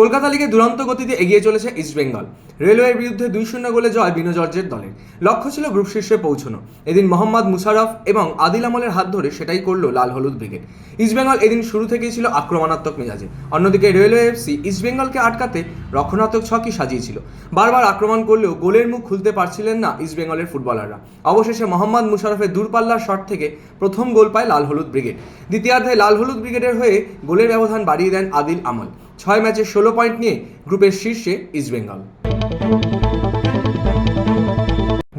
কলকাতা লিগে দুরন্ত গতিতে এগিয়ে চলেছে ইস্টবেঙ্গল রেলওয়ের বিরুদ্ধে দুই শূন্য গোলে জয় বিনো জর্জের দলের লক্ষ্য ছিল গ্রুপ শীর্ষে পৌঁছানো। এদিন মোহাম্মদ মুশারফ এবং আদিল আমলের হাত ধরে সেটাই করল লাল হলুদ ব্রিগেড। ইস্টবেঙ্গল এদিন শুরু থেকেই ছিল আক্রমণাত্মক মেজাজে। অন্যদিকে রেলওয়ে এফসি ইস্টবেঙ্গলকে আটকাতে রক্ষণাত্মক ছকই সাজিয়েছিল। বারবার আক্রমণ করলেও গোলের মুখ খুলতে পারছিলেন না ইস্টবেঙ্গলের ফুটবলাররা। অবশেষে মোহাম্মদ মুশারফের দূরপাল্লার শট থেকে প্রথম গোল পায় লাল হলুদ ব্রিগেড। দ্বিতীয়ার্ধে লাল হলুদ ব্রিগেডের হয়ে গোলের ব্যবধান বাড়িয়ে দেন আদিল আমল। ছয় ম্যাচে ষোলো পয়েন্ট নিয়ে গ্রুপের শীর্ষে ইস্টবেঙ্গল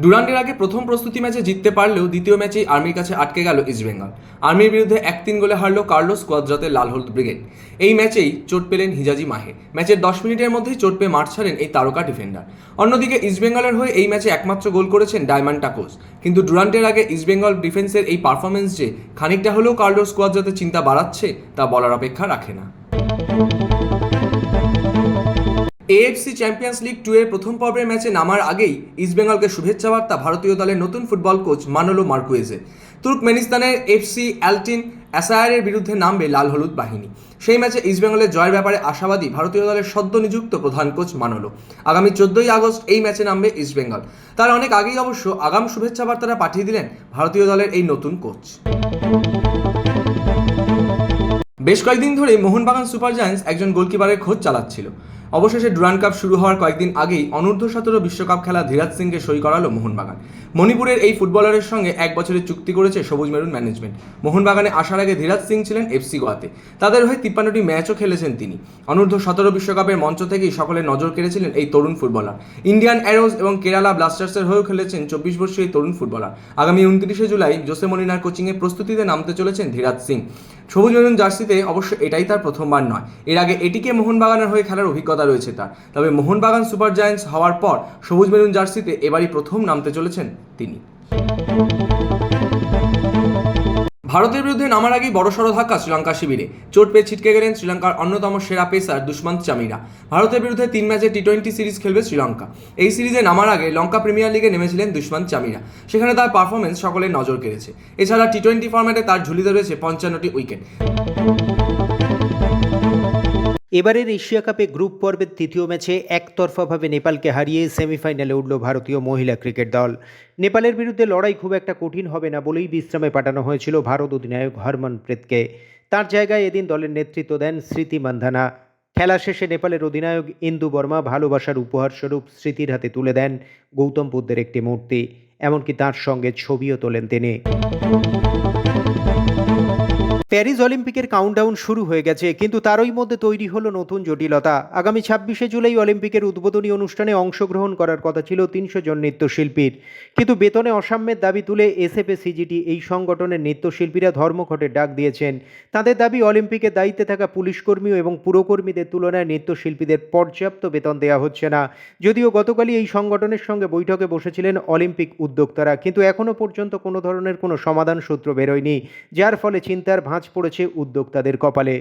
ডুরান্ডের আগে প্রথম প্রস্তুতি ম্যাচে জিততে পারলেও দ্বিতীয় ম্যাচেই আর্মির কাছে আটকে গেল ইস্টবেঙ্গল আর্মির বিরুদ্ধে এক তিন গোলে হারল কার্লোস কোয়াদ্রাতে লাল হলুদ ব্রিগেড। এই ম্যাচেই চোট পেলেন হিজাজি মাহে। ম্যাচের দশ মিনিটের মধ্যেই চোট পেয়ে মাঠ ছাড়েন এই তারকা ডিফেন্ডার। অন্যদিকে ইস্টবেঙ্গলের হয়ে এই ম্যাচে একমাত্র গোল করেছেন ডায়মন্ড টাকোস। কিন্তু ডুরান্টের আগে ইস্টবেঙ্গল ডিফেন্সের এই পারফরমেন্স যে, খানিকটা হলেও কার্লোস কোয়াদ্রাতে চিন্তা বাড়াচ্ছে তা বলার অপেক্ষা রাখে না। এএফসি চ্যাম্পিয়ন্স লিগ টু এর প্রথম পর্বের ম্যাচে নামার আগেই ইস্টবেঙ্গলকে শুভেচ্ছা বার্তা ভারতীয় দলের নতুন ফুটবল কোচ মানোলো মার্কুয়েজে। তুর্কমেনিস্তানের এফসি অ্যালটিন অ্যাসায়ারের বিরুদ্ধে নামবে লাল হলুদ বাহিনী। সেই ম্যাচে ইস্টবেঙ্গলের জয়ের ব্যাপারে আশাবাদী ভারতীয় দলের সদ্য নিযুক্ত প্রধান কোচ মানোলো। আগামী চোদ্দই আগস্ট এই ম্যাচে নামবে ইস্টবেঙ্গল তার অনেক আগেই অবশ্য আগাম শুভেচ্ছা বার্তাটা পাঠিয়ে দিলেন ভারতীয় দলের এই নতুন কোচ বেশ কয়েকদিন ধরে মোহনবাগান সুপার জায়ান্টস একজন গোলকিপারের খোঁজ চালাচ্ছিল। অবশেষে ডুরান কাপ শুরু হওয়ার কয়েকদিন আগেই অনূর্ধ্ব সতেরো বিশ্বকাপ খেলা ধীরাজ সিংকে সই করালো মোহনবাগান। মণিপুরের এই ফুটবলারের সঙ্গে এক বছরের চুক্তি করেছে সবুজ মেরুন ম্যানেজমেন্ট মোহনবাগানে আসার আগে ধীরাজ সিং ছিলেন এফসি গোয়াতে। তাদের হয়ে তিপ্পান্নটি ম্যাচও খেলেছেন তিনি। অনূর্ধ্ব সতেরো বিশ্বকাপের মঞ্চ থেকেই সকলের নজর কেড়েছিলেন এই তরুণ ফুটবলার। ইন্ডিয়ান অ্যারোজ এবং কেরালা ব্লাস্টার্সের হয়েও খেলেছেন চব্বিশ বর্ষীয় এই তরুণ ফুটবলার। আগামী উনত্রিশে জুলাই জোসে মলিনার কোচিংয়ে প্রস্তুতিতে নামতে চলেছেন ধীরাজ সিং। সবুজ মেরুন জার্সিতে অবশ্য এটাই তার প্রথমবার নয়। এর আগে এটিকে মোহনবাগানের হয়ে খেলার অভিজ্ঞতা রয়েছে তার। তবে মোহনবাগান সুপার জায়ান্টস হওয়ার পর সবুজ মেরুন জার্সিতে এবারই প্রথম নামতে চলেছেন তিনি। ভারতের বিরুদ্ধে নামার আগেই বড়সড় ধাক্কা শ্রীলঙ্কা শিবিরে। চোট পেয়ে ছিটকে গেলেন শ্রীলঙ্কার অন্যতম সেরা পেসার দুষ্মন্ত চামিরা। ভারতের বিরুদ্ধে তিন ম্যাচে টি টোয়েন্টি সিরিজ খেলবে শ্রীলঙ্কা। এই সিরিজে নামার আগে লঙ্কা প্রিমিয়ার লিগে নেমেছিলেন দুষ্মন্ত চামিরা। সেখানে তার পারফরমেন্স সকলের নজর কেড়েছে। এছাড়া টি টোয়েন্টি ফর্ম্যাটে তার ঝুলিতে রয়েছে পঞ্চান্নটি উইকেট। এবারের এশিয়া কাপে গ্রুপ পর্বের তৃতীয় ম্যাচে একতরফাভাবে নেপালকে হারিয়ে সেমিফাইনালে উঠল ভারতীয় মহিলা ক্রিকেট দল। নেপালের বিরুদ্ধে লড়াই খুব একটা কঠিন হবে না বলেই বিশ্রামে পাঠানো হয়েছিল ভারত অধিনায়ক হরমনপ্রীতকে তার জায়গায় এদিন দলের নেতৃত্ব দেন স্মৃতি মান্ধানা। খেলা শেষে নেপালের অধিনায়ক ইন্দু বর্মা ভালোবাসার উপহারস্বরূপ স্মৃতির হাতে তুলে দেন গৌতম বুদ্ধের একটি মূর্তি, এমনকি তার সঙ্গে ছবিও তোলেন তিনি। প্যারিস অলিম্পিকের কাউন্টডাউন শুরু হয়ে গেছে, কিন্তু তারই মধ্যে তৈরি হলো নতুন জটিলতা। আগামী ছাব্বিশে জুলাই অলিম্পিকের উদ্বোধনী অনুষ্ঠানে অংশগ্রহণ করার কথা ছিল তিনশো জন নৃত্যশিল্পীর। কিন্তু বেতনে অসাম্যের দাবি তুলে এসএফএ, সিজিটি এই সংগঠনের নৃত্যশিল্পীরা ধর্মঘটের ডাক দিয়েছেন। তাদের দাবি অলিম্পিকের দায়িত্বে থাকা পুলিশকর্মী এবং পুরকর্মীদের তুলনায় নৃত্যশিল্পীদের পর্যাপ্ত বেতন দেওয়া হচ্ছে না। যদিও গতকালই এই সংগঠনের সঙ্গে বৈঠকে বসেছিলেন অলিম্পিক উদ্যোক্তারা, কিন্তু এখনও পর্যন্ত কোনো ধরনের কোনো সমাধান সূত্র বেরোয়নি, যার ফলে চিন্তার ভাঁজ পড়েছে উদ্যোক্তাদের কপালে।